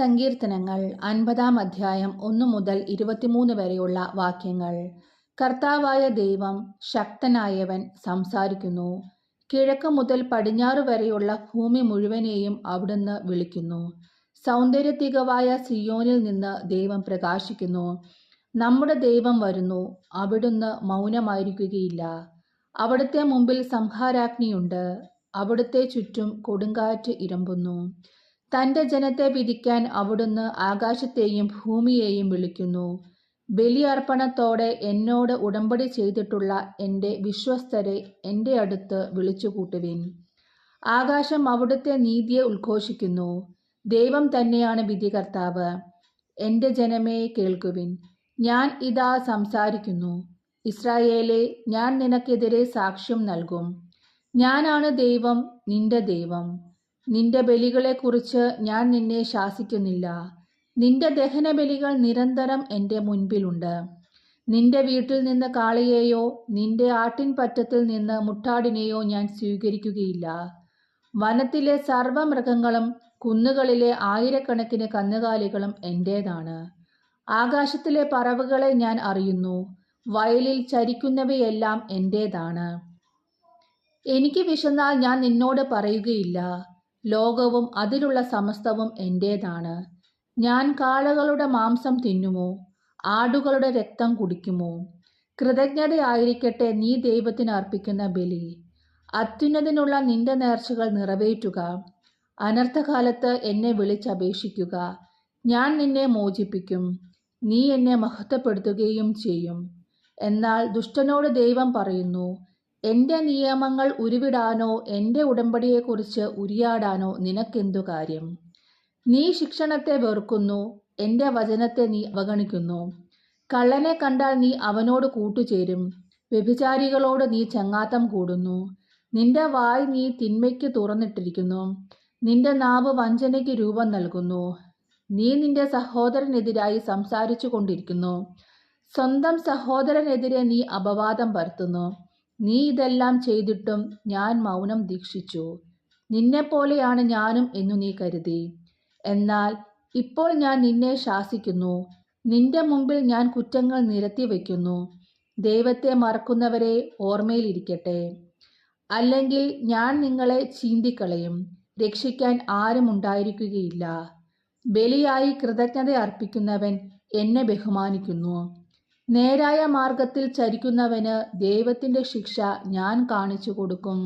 സങ്കീർത്തനങ്ങൾ അൻപതാം അധ്യായം ഒന്നു മുതൽ ഇരുപത്തിമൂന്ന് വരെയുള്ള വാക്യങ്ങൾ. കർത്താവായ ദൈവം ശക്തനായവൻ സംസാരിക്കുന്നു. കിഴക്ക് മുതൽ പടിഞ്ഞാറ് വരെയുള്ള ഭൂമി മുഴുവനെയും അവിടുന്ന് വിളിക്കുന്നു. സൗന്ദര്യത്തികവായ സിയോനിൽ നിന്ന് ദൈവം പ്രകാശിക്കുന്നു. നമ്മുടെ ദൈവം വരുന്നു. അവിടുന്ന് മൗനമായിരിക്കുകയില്ല. അവിടുത്തെ മുമ്പിൽ സംഹാരാഗ്നിയുണ്ട് അവിടുത്തെ ചുറ്റും കൊടുങ്കാറ്റ് ഇരമ്പുന്നു. തന്റെ ജനത്തെ വിധിക്കാൻ അവിടുന്ന് ആകാശത്തെയും ഭൂമിയെയും വിളിക്കുന്നു. ബലിയർപ്പണത്തോടെ എന്നോട് ഉടമ്പടി ചെയ്തിട്ടുള്ള എന്റെ വിശ്വസ്തരെ എന്റെ അടുത്ത് വിളിച്ചുകൂട്ടുവിൻ. ആകാശം അവിടുത്തെ നീതിയെ ഉദ്ഘോഷിക്കുന്നു. ദൈവം തന്നെയാണ് വിധികർത്താവ്. എന്റെ ജനമേ കേൾക്കുവിൻ. ഞാൻ ഇതാ സംസാരിക്കുന്നു. ഇസ്രായേലെ ഞാൻ നിനക്കെതിരെ സാക്ഷ്യം നൽകും. ഞാനാണ് ദൈവം നിന്റെ ദൈവം. നിന്റെ ബലികളെക്കുറിച്ച് ഞാൻ നിന്നെ ശാസിക്കുന്നില്ല. നിന്റെ ദഹനബലികൾ നിരന്തരം എന്റെ മുൻപിലുണ്ട്. നിന്റെ വീട്ടിൽ നിന്ന് കാളയെയോ നിന്റെ ആട്ടിൻ പറ്റത്തിൽ നിന്ന് മുട്ടാടിനെയോ ഞാൻ സ്വീകരിക്കുകയില്ല. വനത്തിലെ സർവമൃഗങ്ങളും കുന്നുകളിലെ ആയിരക്കണക്കിന് കന്നുകാലികളും എന്റേതാണ് ആകാശത്തിലെ പറവുകളെ ഞാൻ അറിയുന്നു. വയലിൽ ചരിക്കുന്നവയെല്ലാം എന്റേതാണ് എനിക്ക് വിശന്നാൽ ഞാൻ നിന്നോട് പറയുകയില്ല. ലോകവും അതിലുള്ള സമസ്തവും എന്റേതാണ് ഞാൻ കാളകളുടെ മാംസം തിന്നുമോ? ആടുകളുടെ രക്തം കുടിക്കുമോ? കൃതജ്ഞതയായിരിക്കട്ടെ നീ ദൈവത്തിന് അർപ്പിക്കുന്ന ബലി. അത്യുന്നതിനുള്ള നിന്റെ നേർച്ചകൾ നിറവേറ്റുക. അനർത്ഥകാലത്ത് എന്നെ വിളിച്ചപേക്ഷിക്കുക. ഞാൻ നിന്നെ മോചിപ്പിക്കും. നീ എന്നെ മഹത്വപ്പെടുത്തുകയും ചെയ്യും. എന്നാൽ ദുഷ്ടനോട് ദൈവം പറയുന്നു എന്റെ നിയമങ്ങൾ ഉരുവിടാനോ എന്റെ ഉടമ്പടിയെക്കുറിച്ച് ഉരിയാടാനോ നിനക്കെന്തു കാര്യം? നീ ശിക്ഷണത്തെ വെറുക്കുന്നു എന്റെ വചനത്തെ നീ അവഗണിക്കുന്നു. കള്ളനെ കണ്ടാൽ നീ അവനോട് കൂട്ടുചേരും വ്യഭിചാരികളോട് നീ ചങ്ങാത്തം കൂടുന്നു. നിന്റെ വായ് നീ തിന്മയ്ക്ക് തുറന്നിട്ടിരിക്കുന്നു നിന്റെ നാവ് വഞ്ചനയ്ക്ക് രൂപം നൽകുന്നു. നീ നിന്റെ സഹോദരനെതിരായി സംസാരിച്ചു കൊണ്ടിരിക്കുന്നു സ്വന്തം സഹോദരനെതിരെ നീ അപവാദം പരത്തുന്നു. നീ ഇതെല്ലാം ചെയ്തിട്ടും ഞാൻ മൗനം ദീക്ഷിച്ചു. നിന്നെപ്പോലെയാണ് ഞാനും എന്നു നീ കരുതി. എന്നാൽ ഇപ്പോൾ ഞാൻ നിന്നെ ശാസിക്കുന്നു. നിന്റെ മുമ്പിൽ ഞാൻ കുറ്റങ്ങൾ നിരത്തി വയ്ക്കുന്നു. ദൈവത്തെ മറക്കുന്നവരെ ഓർമ്മയിലിരിക്കട്ടെ. അല്ലെങ്കിൽ ഞാൻ നിങ്ങളെ ചീന്തിക്കളയും. രക്ഷിക്കാൻ ആരും ഉണ്ടായിരിക്കുകയില്ല. ബലിയായി കൃതജ്ഞത അർപ്പിക്കുന്നവൻ എന്നെ ബഹുമാനിക്കുന്നു. നേരായ മാർഗത്തിൽ ചരിക്കുന്നവന് ദൈവത്തിന്റെ ശിക്ഷ ഞാൻ കാണിച്ചു കൊടുക്കും.